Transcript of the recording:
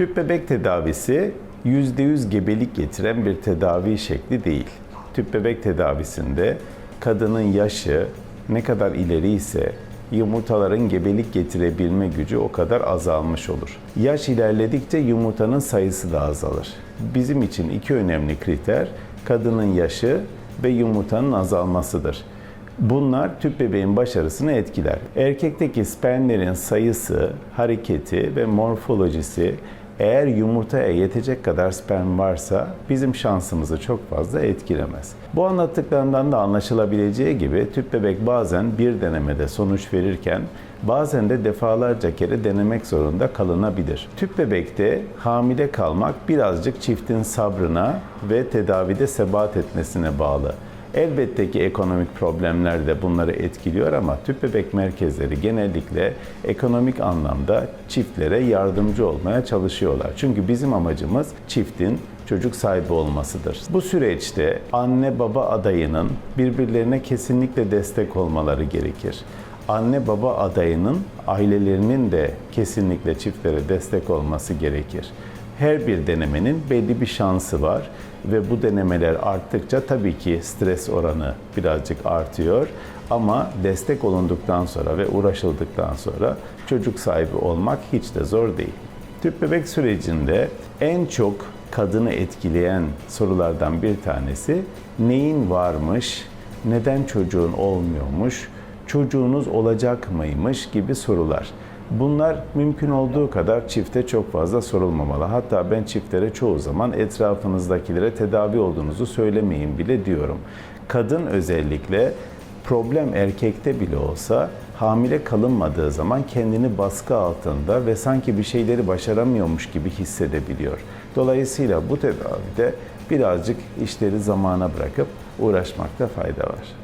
Tüp bebek tedavisi %100 gebelik getiren bir tedavi şekli değil. Tüp bebek tedavisinde kadının yaşı ne kadar ileri ise yumurtaların gebelik getirebilme gücü o kadar azalmış olur. Yaş ilerledikçe yumurtanın sayısı da azalır. Bizim için iki önemli kriter kadının yaşı ve yumurtanın azalmasıdır. Bunlar tüp bebeğin başarısını etkiler. Erkekteki spermlerin sayısı, hareketi ve morfolojisi eğer yumurtaya yetecek kadar sperm varsa bizim şansımızı çok fazla etkilemez. Bu anlattıklarımdan da anlaşılabileceği gibi tüp bebek bazen bir denemede sonuç verirken bazen de defalarca kere denemek zorunda kalınabilir. Tüp bebekte hamile kalmak birazcık çiftin sabrına ve tedavide sebat etmesine bağlı. Elbette ki ekonomik problemler de bunları etkiliyor ama tüp bebek merkezleri genellikle ekonomik anlamda çiftlere yardımcı olmaya çalışıyorlar. Çünkü bizim amacımız çiftin çocuk sahibi olmasıdır. Bu süreçte anne baba adayının birbirlerine kesinlikle destek olmaları gerekir. Anne baba adayının ailelerinin de kesinlikle çiftlere destek olması gerekir her bir denemenin belli bir şansı var ve bu denemeler arttıkça tabii ki stres oranı birazcık artıyor ama destek olunduktan sonra ve uğraşıldıktan sonra çocuk sahibi olmak hiç de zor değil. Tüp bebek sürecinde en çok kadını etkileyen sorulardan bir tanesi neyin varmış, neden çocuğun olmuyormuş, çocuğunuz olacak mıymış gibi sorular. Bunlar mümkün olduğu kadar çifte çok fazla sorulmamalı. Hatta ben çiftlere çoğu zaman etrafınızdakilere tedavi olduğunuzu söylemeyin bile diyorum. Kadın özellikle problem erkekte bile olsa hamile kalınmadığı zaman kendini baskı altında ve sanki bir şeyleri başaramıyormuş gibi hissedebiliyor. Dolayısıyla bu tedavide birazcık işleri zamana bırakıp uğraşmakta fayda var.